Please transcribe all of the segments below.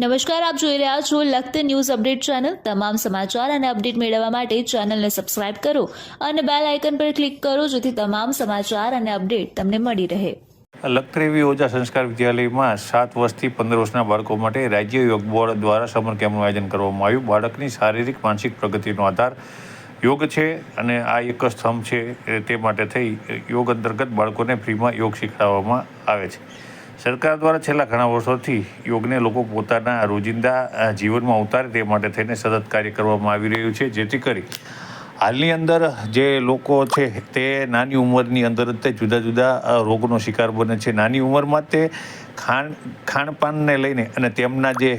નમસ્કાર, આપ જોઈ રહ્યા છો લખત ન્યૂઝ અપડેટ ચેનલ. તમામ સમાચાર અને અપડેટ મેળવવા માટે ચેનલને સબસ્ક્રાઇબ કરો અને બેલ આઇકન પર ક્લિક કરો જેથી તમામ સમાચાર અને અપડેટ તમને મળી રહે. લખતરેવી ઓજા સંસ્કાર વિદ્યાલયમાં સાત વર્ષથી પંદર વર્ષના બાળકો માટે રાજ્ય યોગ બોર્ડ દ્વારા સમર કેમ્પનું આયોજન કરવામાં આવ્યું. બાળકની શારીરિક, માનસિક પ્રગતિનો આધાર યોગ છે અને આ એક સ્તંભ છે. તે માટે થઈ યોગ અંતર્ગત બાળકોને ફ્રીમાં યોગ શીખવાડવામાં આવે છે. સરકાર દ્વારા છેલ્લા ઘણા વર્ષોથી યોગને લોકો પોતાના રોજિંદા જીવનમાં ઉતારે તે માટે થઈને સતત કાર્ય કરવામાં આવી રહ્યું છે. જેથી કરી હાલની અંદર જે લોકો છે તે નાની ઉંમરની અંદર જ તે જુદા જુદા રોગનો શિકાર બને છે. નાની ઉંમરમાં તે ખાણ ખાનપાનને લઈને અને તેમના જે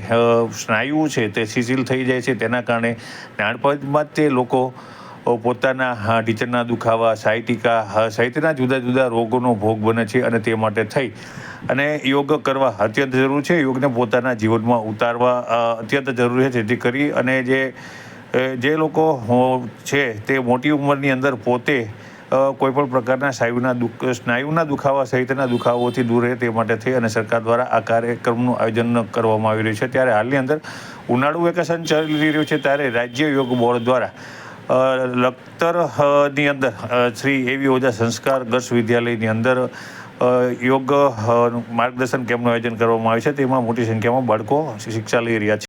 સ્નાયુઓ છે તે શિથિલ થઈ જાય છે. તેના કારણે નાનપણમાં તે લોકો પોતાના ઢીચણના દુખાવા, સાયટિકા સહિતના જુદા જુદા રોગોનો ભોગ બને છે અને તે માટે થઈ. અને યોગ કરવા અત્યંત જરૂર છે. યોગને પોતાના જીવનમાં ઉતારવા અત્યંત જરૂરી છે. જેથી કરી અને જે જે લોકો છે, તે મોટી ઉંમરની અંદર પોતે કોઈપણ પ્રકારના સ્નાયુના દુઃખ, સ્નાયુના દુખાવા સહિતના દુખાવોથી દૂર રહે તે માટે થઈ અને સરકાર દ્વારા આ કાર્યક્રમનું આયોજન કરવામાં આવી રહ્યું છે. ત્યારે હાલની અંદર ઉનાળુ વેકેશન ચાલી રહ્યું છે. ત્યારે રાજ્ય યોગ બોર્ડ દ્વારા અ, લખતર અ, ની અંદર શ્રી એવી ઓજા સંસ્કાર ગર્લ્સ વિદ્યાલયની અંદર યોગ માર્ગદર્શન કેમ્પનું આયોજન કરવામાં આવ્યું છે? તેમાં મોટી સંખ્યામાં બાળકો શિક્ષા લઈ રહ્યા છે.